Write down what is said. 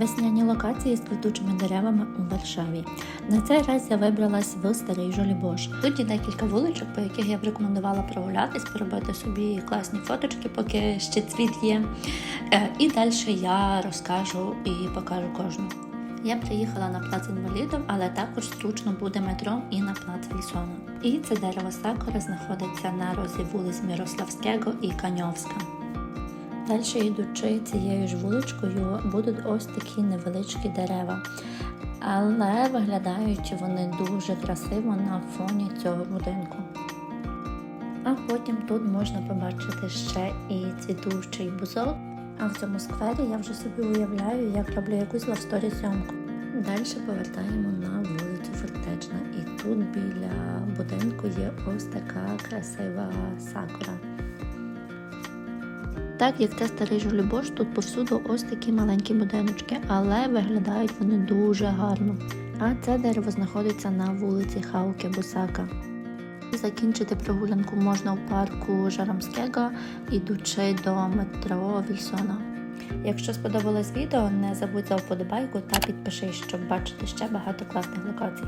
Весняні локації з квітучими деревами у Варшаві. На цей раз я вибралась в старий Жолібош. Тут є декілька вуличок, по яких я б рекомендувала прогулятись, поробити собі класні фоточки, поки ще цвіт є. Е, І далі я розкажу і покажу кожну. Я приїхала на плац інвалідів, але також зручно буде метро і на плац Вільсона. І це дерево сакура знаходиться на розі вулиць Мірославського і Каньовська. Далі йдучи цією ж вуличкою, будуть ось такі невеличкі дерева. Але виглядають вони дуже красиво на фоні цього будинку. А потім тут можна побачити ще і цвітущий бузок. А в цьому сквері я вже собі уявляю, як роблю якусь лавсторі зйомку. Далі повертаємо на вулицю Фортечна, і тут біля будинку є ось така красива сакура. Так як це старий жолібош, тут повсюду ось такі маленькі будиночки, але виглядають вони дуже гарно. А це дерево знаходиться на вулиці Хауке Бусака. Закінчити прогулянку можна у парку Жаромського, ідучи до метро Вільсона. Якщо сподобалось відео, не забудь за вподобайку та підпишись, щоб бачити ще багато класних локацій.